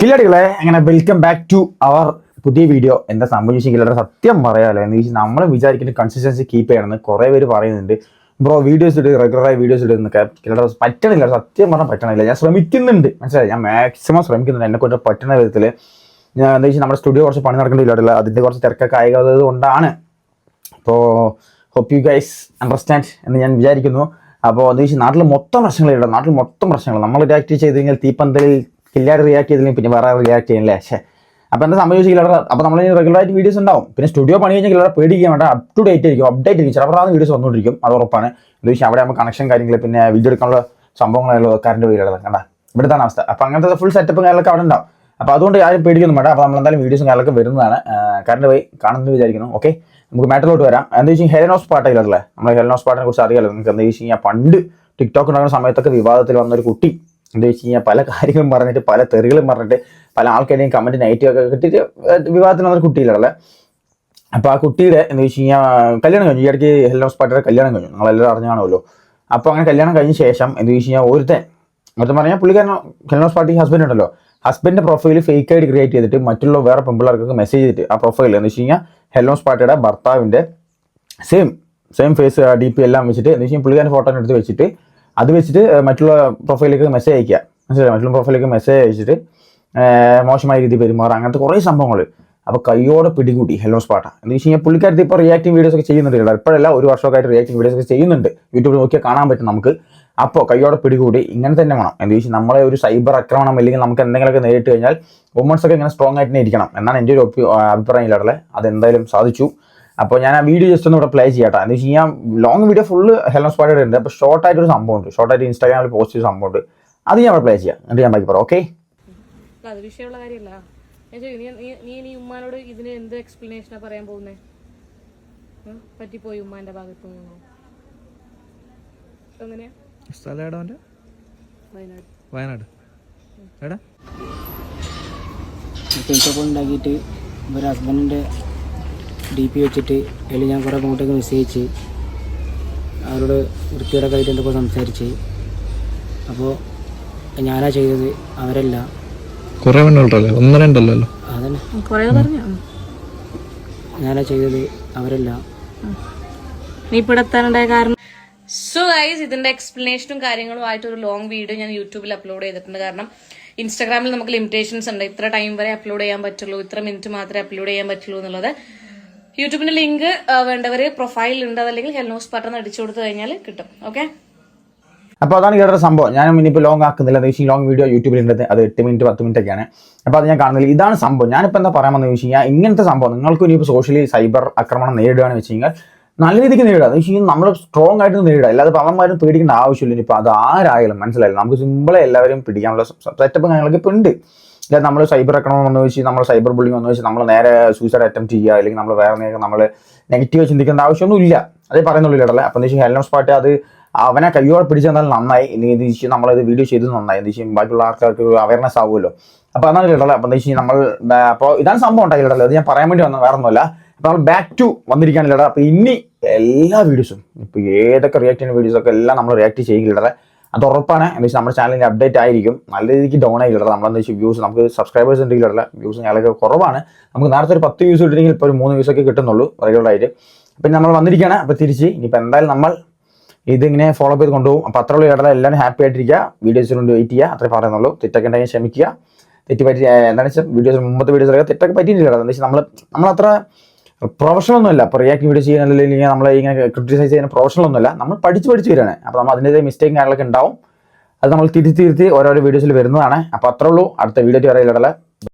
കില്ലാടികളെ അങ്ങനെ welcome back to our പുതിയ video എന്താ സംഭവിച്ചു കില്ലാടെ? സത്യം പറയാലോ എന്ന് വെച്ചാൽ നമ്മൾ വിചാരിക്കുന്ന കൺസിസ്റ്റൻസി കീപ്പ് ചെയ്യണമെന്ന് കുറേ പേര് പറയുന്നുണ്ട്. ബ്രോ വീഡിയോസ് ഇട്ട് റെഗുലറായി വീഡിയോസ് ഇടുന്നൊക്കെ കില്ലട പറ്റണില്ല സത്യം പറഞ്ഞാൽ പറ്റണില്ല. ഞാൻ ശ്രമിക്കുന്നുണ്ട്. മനസ്സിലായി? ഞാൻ മാക്സിമം ശ്രമിക്കുന്നുണ്ട്. എന്നെ കൊണ്ട് പറ്റുന്ന വിധത്തിൽ. ഞാൻ എന്താ വെച്ചാൽ നമ്മുടെ സ്റ്റുഡിയോ കുറച്ച് പണി നടക്കേണ്ടില്ല അതിന്റെ കുറച്ച് തിരക്കൊക്കെ ആയത് കൊണ്ടാണ്. അപ്പോൾ ഹോപ്പ് യു ഗൈസ് അണ്ടർസ്റ്റാൻഡ് എന്ന് ഞാൻ വിചാരിക്കുന്നു. അപ്പോൾ എന്താ വെച്ചാൽ നാട്ടിൽ മൊത്തം പ്രശ്നങ്ങളില്ല. നാട്ടിൽ മൊത്തം പ്രശ്നങ്ങൾ നമ്മൾ റിയാക്ട് ചെയ്ത് കഴിഞ്ഞാൽ തീപ്പന്തലിൽ കില്ലാട് റിയാക്ട് ചെയ്തില്ലെങ്കിൽ പിന്നെ വേറെ റിയാക്ട് ചെയ്യണല്ലേ? പക്ഷേ അപ്പോൾ എന്താ സംഭവിച്ചു കില്ലാട അപ്പോൾ നമ്മൾ റെഗുലറായിട്ട് വീഡിയോസ് ഉണ്ടാവും. പിന്നെ സ്റ്റുഡിയോ പണി കഴിഞ്ഞാൽ കില്ലാടെ പേടിക്കാൻ വേണ്ട. അപ് ടു ഡേറ്റ് ആയിരിക്കും. അപ്ഡേറ്റ് ആയിരിക്കും. ചിലപ്പോൾ വീഡിയോസ് വന്നുകൊണ്ടിരിക്കും അത് ഉറപ്പാണ്. എന്താ വെച്ചാൽ അവിടെ നമുക്ക് കണക്ഷൻ കാര്യങ്ങൾ പിന്നെ വീഡിയോ എടുക്കാനുള്ള സംഭവങ്ങളായാലും കറണ്ട് വീടുള്ളത് കണ്ട? ഇവിടുത്തെ അവസ്ഥ. അപ്പോൾ അങ്ങനത്തെ ഫുൾ സെറ്റപ്പ് കാര്യങ്ങളൊക്കെ അവിടെ ഉണ്ടാവും. അപ്പോൾ അതുകൊണ്ട് ആരും പേടിക്കൊന്നും വേണ്ട. അപ്പോൾ നമ്മൾ എന്തായാലും വീഡിയോസും കാര്യങ്ങളൊക്കെ വരുന്നതാണ്. കറണ്ട് പോയി കാണുന്നത് വിചാരിക്കുന്നു. ഓക്കെ നമുക്ക് മാറ്ററിലോട്ട് വരാം. എന്താ വെച്ചാൽ ഹെലനോസ് പാട്ടയിലല്ലേ നമ്മൾ ഹെലനോസ് പാട്ടിനെ കുറിച്ച് അറിയാലോ. നിങ്ങൾക്ക് എന്താ വെച്ച് കഴിഞ്ഞാൽ പണ്ട് ടിക്ടോക്ക് ഉണ്ടാകുന്ന സമയത്തൊക്കെ വിവാദത്തിൽ വന്നൊരു കുട്ടി എന്താ വെച്ച് കഴിഞ്ഞാൽ പല കാര്യങ്ങളും പറഞ്ഞിട്ട് പല തെറികളും പറഞ്ഞിട്ട് പല ആൾക്കാരുടെയും കമന്റ് നെഗറ്റീവ് ഒക്കെ കിട്ടിയിട്ട് വിവാഹത്തിന് വന്നൊരു കുട്ടിയിലല്ലേ അപ്പോൾ ആ കുട്ടിയുടെ എന്ന് വെച്ച് കഴിഞ്ഞാൽ കല്യാണം കഴിഞ്ഞു. ഈ ഇടയ്ക്ക് ഹെൽനോസ് പാട്ടിയുടെ കല്യാണം കഴിഞ്ഞു. നിങ്ങളെല്ലാവരും അറിഞ്ഞാണല്ലോ. അപ്പോൾ അങ്ങനെ കല്യാണം കഴിഞ്ഞ ശേഷം എന്ന് വെച്ച് കഴിഞ്ഞാൽ ഒരുത്തൻ ഒരുത്തൻ പറഞ്ഞാൽ പുള്ളിക്കാരൻ ഹെൽനോസ് പാർട്ടി ഹസ്ബൻഡ് ഉണ്ടല്ലോ. ഹസ്ബൻഡിന്റെ പ്രൊഫൈൽ ഫേക്ക് ആയിട്ട് ക്രിയേറ്റ് ചെയ്തിട്ട് മറ്റുള്ള വേറെ പെമ്പിള്ളേർക്കൊക്കെ മെസ്സേജ് ചെയ്തിട്ട് ആ പ്രൊഫൈൽ എന്ന് വെച്ച് കഴിഞ്ഞാൽ ഹെലോസ് പാർട്ടിയുടെ ഭർത്താവിന്റെ same same face D P എല്ലാം വെച്ചിട്ട് എന്ന് വെച്ചാൽ പുള്ളിക്കാരൻ ഫോട്ടോ എടുത്ത് വെച്ചിട്ട് അത് വെച്ചിട്ട് മറ്റുള്ള പ്രൊഫൈലിലേക്ക് മെസ്സേജ് അയക്കുക മനസ്സിലായി? മറ്റുള്ള പ്രൊഫൈലിലേക്ക് മെസ്സേജ് അയച്ചിട്ട് മോശമായ രീതി പെരുമാറുക. അങ്ങനത്തെ കുറേ സംഭവങ്ങൾ അപ്പോൾ കയ്യോടെ പിടികൂടി. ഹെലോ സ്പാട്ട എന്ന് വെച്ച് കഴിഞ്ഞാൽ പുള്ളിക്കാരത്തി ഇപ്പോൾ റിയാക്ടിങ് വീഡിയോസ് ഒക്കെ ചെയ്യുന്നുണ്ട് കേട്ടോ. ഇപ്പോഴല്ല ഒരു വർഷമൊക്കെ ആയിട്ട് റിയാക്ടിങ് വീഡിയോസ് ഒക്കെ ചെയ്യുന്നുണ്ട്. യൂട്യൂബിൽ നോക്കിയാൽ കാണാൻ പറ്റും നമുക്ക്. അപ്പോൾ കയ്യോടെ പിടികൂടി. ഇങ്ങനെ തന്നെ വേണം. എന്ന് വെച്ചാൽ നമ്മളെ ഒരു സൈബർ ആക്രമണം അല്ലെങ്കിൽ നമുക്ക് എന്തെങ്കിലുമൊക്കെ നേരിട്ട് കഴിഞ്ഞാൽ വുമൺസ് ഒക്കെ ഇങ്ങനെ സ്ട്രോങ് ആയിട്ട് ഇരിക്കണം. എന്നാണ് എന്റെ ഒരു അഭിപ്രായം ഇല്ലാതെ അതെന്തായാലും സാധിച്ചു. അപ്പോൾ ഞാൻ ആ വീഡിയോ ജസ്റ്റ് ഒന്ന് ഇവിടെ പ്ലേ ചെയ്യട്ടെ. എന്ന് വെച്ച് കഴിഞ്ഞാൽ ലോങ് വീഡിയോ ഫുള്ള് ഹെലോ പാട്ടയുടെ ഉണ്ട്. അപ്പോൾ ഷോർട്ട് ആയിട്ട് ഒരു സംഭവമുണ്ട് ഷോർട്ട് ആയിട്ട് ഇൻസ്റ്റാഗ്രാമിൽ പോസ്റ്റ് ചെയ്ത സംഭവം ഉണ്ട്. അത് ഞാൻ ഇവിടെ പ്ലേ ചെയ്യാം. എന്നിട്ട് ഞാൻ ബാക്കി പറയാം ഓക്കെ അല്ല, അത് വിഷയമുള്ള കാര്യമല്ല. നീ നീ- ഉമ്മാനോട് ഇതിന് എന്ത് പറയാൻ പോകുന്നേ? ഉം? പറ്റിപ്പോയി ഉമ്മാന്റെ ഭാഗത്ത് നിന്നോ. എങ്ങനെയാ? സ്ഥലം എവിടെ വയനാട്. ഉണ്ടാക്കിയിട്ട് ഒരു ഹസ്ബൻഡിന്റെ ഡി പി വെച്ചിട്ട് അതിൽ ഞാൻ കുറേ അങ്ങോട്ടേക്ക് മെസ്സേജ് അവരോട് വൃത്തിയുടെ കയ്യിൽ എന്തൊക്കെ സംസാരിച്ച്. അപ്പോൾ ഞാനാ ചെയ്തത് അവരല്ല. കുറേ അതന്നെ. ഞാനാ ചെയ്തത് അവരല്ല. നീ ഇപ്പൊ ഇവിടെ എത്താനുണ്ടായ കാരണം? സോ ഗൈസ് ഇതിന്റെ എക്സ്പ്ലനേഷനും കാര്യങ്ങളും ആയിട്ട് ഒരു ലോങ് വീഡിയോ ഞാൻ യൂട്യൂബിൽ അപ്ലോഡ് ചെയ്തിട്ടുണ്ട്. കാരണം ഇൻസ്റ്റാഗ്രാമിൽ നമുക്ക് ലിമിറ്റേഷൻസ് ഉണ്ട്. ഇത്ര ടൈം വരെ അപ്ലോഡ് ചെയ്യാൻ പറ്റുള്ളൂ ഇത്ര മിനിറ്റ് മാത്രമേ അപ്ലോഡ് ചെയ്യാൻ പറ്റുള്ളൂ എന്നുള്ളത്. യൂട്യൂബിന്റെ ലിങ്ക് വേണ്ടവർ പ്രൊഫൈൽ ഉണ്ട് അതല്ലെങ്കിൽ ഹെൽനോസ് പട്ടൺ അടിച്ചു കൊടുത്തു കഴിഞ്ഞാൽ കിട്ടും. ഓക്കെ അപ്പോൾ അതാണ് കേട്ടൊരു സംഭവം. ഞാൻ ഇനിയിപ്പോൾ ലോങ് ആക്കുന്നില്ല. എന്ന് ലോങ് വീഡിയോ യൂട്യൂബിൽ ഉണ്ട് അത് എട്ട് മിനിറ്റ് പത്ത് മിനിറ്റ് ഒക്കെയാണ്. അപ്പോൾ അത് ഞാൻ കാണുന്നില്ല. ഇതാണ് സംഭവം. ഞാനിപ്പോൾ എന്താ പറയാമെന്ന് വന്നത് വെച്ച് കഴിഞ്ഞാൽ ഇങ്ങനത്തെ സംഭവം നിങ്ങൾക്ക് ഇനിയിപ്പോൾ സോഷ്യലി സൈബർ ആക്രമണം നേരിടുകയാണെന്ന് വെച്ച് കഴിഞ്ഞാൽ നല്ല രീതിക്ക് നേരിടുക. എന്ന് വെച്ച് കഴിഞ്ഞാൽ നമ്മൾ സ്ട്രോങ് ആയിട്ട് നേരിടുക. അല്ലാതെ പവന്മാരും പേടിക്കേണ്ട ആവശ്യമില്ല. ഇനിയിപ്പോൾ അത് ആരായാലും മനസ്സിലായില്ല? നമുക്ക് സിമ്പിളെ എല്ലാവരും പിടിക്കാനുള്ള സെറ്റപ്പ് കാര്യങ്ങളൊക്കെ ഇപ്പോൾ ഉണ്ട്. ഇല്ല നമ്മൾ സൈബർ അക്രമം വന്നു വെച്ച് നമ്മൾ സൈബർ ബുള്ളിങ് വന്നു വെച്ച് നമ്മൾ നേരെ സൂസൈഡ് അറ്റംപ്റ്റ് ചെയ്യുക അല്ലെങ്കിൽ നമ്മൾ വേറെ നേരെ നമ്മൾ നെഗറ്റീവ് ചിന്തിക്കേണ്ട ആവശ്യമൊന്നും ഇല്ല അതേ പറയുന്നുള്ളൂ ഇടല്ലേ അപ്പം എന്ന് വെച്ചാൽ ഹെൽനോസ് പാട്ട് അത് അവനെ കയ്യോടെ പിടിച്ചു തന്നാൽ നന്നായി. ഇനി വെച്ചാൽ വെച്ച് നമ്മളത് വീഡിയോ ചെയ്ത് നന്നായി. എന്ന് വെച്ചാൽ ബാക്കിയുള്ള ആൾക്കാർക്ക് അവയർനെസ് ആവുമല്ലോ. അപ്പോൾ അതാണ് ഇടല്ലേ അപ്പം എന്താ വെച്ചാൽ നമ്മൾ അപ്പോൾ ഇതാണ് സംഭവം ഉണ്ടായി അത് ഞാൻ പറയാൻ വേണ്ടി വന്നത് വേറെ ഒന്നുമല്ല അപ്പോൾ നമ്മൾ ബാക്ക് ടു വന്നിരിക്കാനില്ലടാ അപ്പോൾ ഇനി എല്ലാ വീഡിയോസും ഇപ്പോൾ ഏതൊക്കെ റിയാക്ട് ചെയ്യുന്ന വീഡിയോസൊക്കെ എല്ലാം നമ്മൾ റിയാക്ട് ചെയ്യില്ല അത് ഉറപ്പാണ്. എന്താ വെച്ചാൽ നമ്മുടെ ചാനലിന്റെ അപ്ഡേറ്റ് ആയിരിക്കും. നല്ല രീതിക്ക് ഡൗൺ ആയില്ല നമ്മളെന്താ വെച്ചാൽ വ്യൂസ് നമുക്ക് സബ്സ്ക്രൈബേഴ്സ് ഉണ്ടെങ്കിലുള്ള വ്യൂസ് ഞങ്ങൾക്ക് കുറവാണ്. നമുക്ക് നേരത്തെ ഒരു പത്ത് വ്യൂസ് കിട്ടിയെങ്കിൽ ഇപ്പോൾ ഒരു മൂന്ന് വ്യൂസ് ഒക്കെ കിട്ടുന്നുള്ളൂ റെഗുലർ ആയിട്ട്. അപ്പം നമ്മൾ വന്നിരിക്കുകയാണ് അപ്പോൾ തിരിച്ച് ഇനിയിപ്പോൾ എന്തായാലും നമ്മൾ ഇതിങ്ങനെ ഫോളോ ചെയ്ത് കൊണ്ടുപോകും. അപ്പോൾ അത്രയുള്ള ഇടല എല്ലാവരും ഹാപ്പി ആയിട്ടിരിക്കുക. വീഡിയോസിന് വേണ്ടി വെയിറ്റ് ചെയ്യുക. അത്രേ പറയുന്നുള്ളൂ. തെറ്റൊക്കെ ഉണ്ടെങ്കിൽ ക്ഷമിക്കുക. തെറ്റ് പറ്റി എന്താണെന്ന് വെച്ചാൽ വീഡിയോസ് മുമ്പത്തെ വീഡിയോസിലൊക്കെ തെറ്റൊക്കെ പറ്റിയിട്ടില്ല എന്താ വെച്ചാൽ നമ്മൾ നമ്മളത്ര പ്രൊഫഷണൽ ഒന്നുമല്ല. ഇപ്പോൾ റിയാക്ട് വീഡിയോ ചെയ്യാൻ അല്ലെങ്കിൽ നമ്മൾ ഇങ്ങനെ ക്രിറ്റിസൈസ് ചെയ്യുന്ന പ്രൊഫഷണൽ ഒന്നുമല്ല. നമ്മൾ പഠിച്ച് പഠിച്ച് വരികയാണ്. അപ്പോൾ നമ്മൾ അതിന്റെതായ മിസ്റ്റേക്കും കാര്യങ്ങളൊക്കെ ഉണ്ടാവും. അത് നമ്മൾ തിരുത്തി തിരുത്തി ഓരോരോ വീഡിയോസിൽ വരുന്നതാണ്. അപ്പോൾ അത്രേ ഉള്ളൂ. അടുത്ത വീഡിയോ അറിയില്ല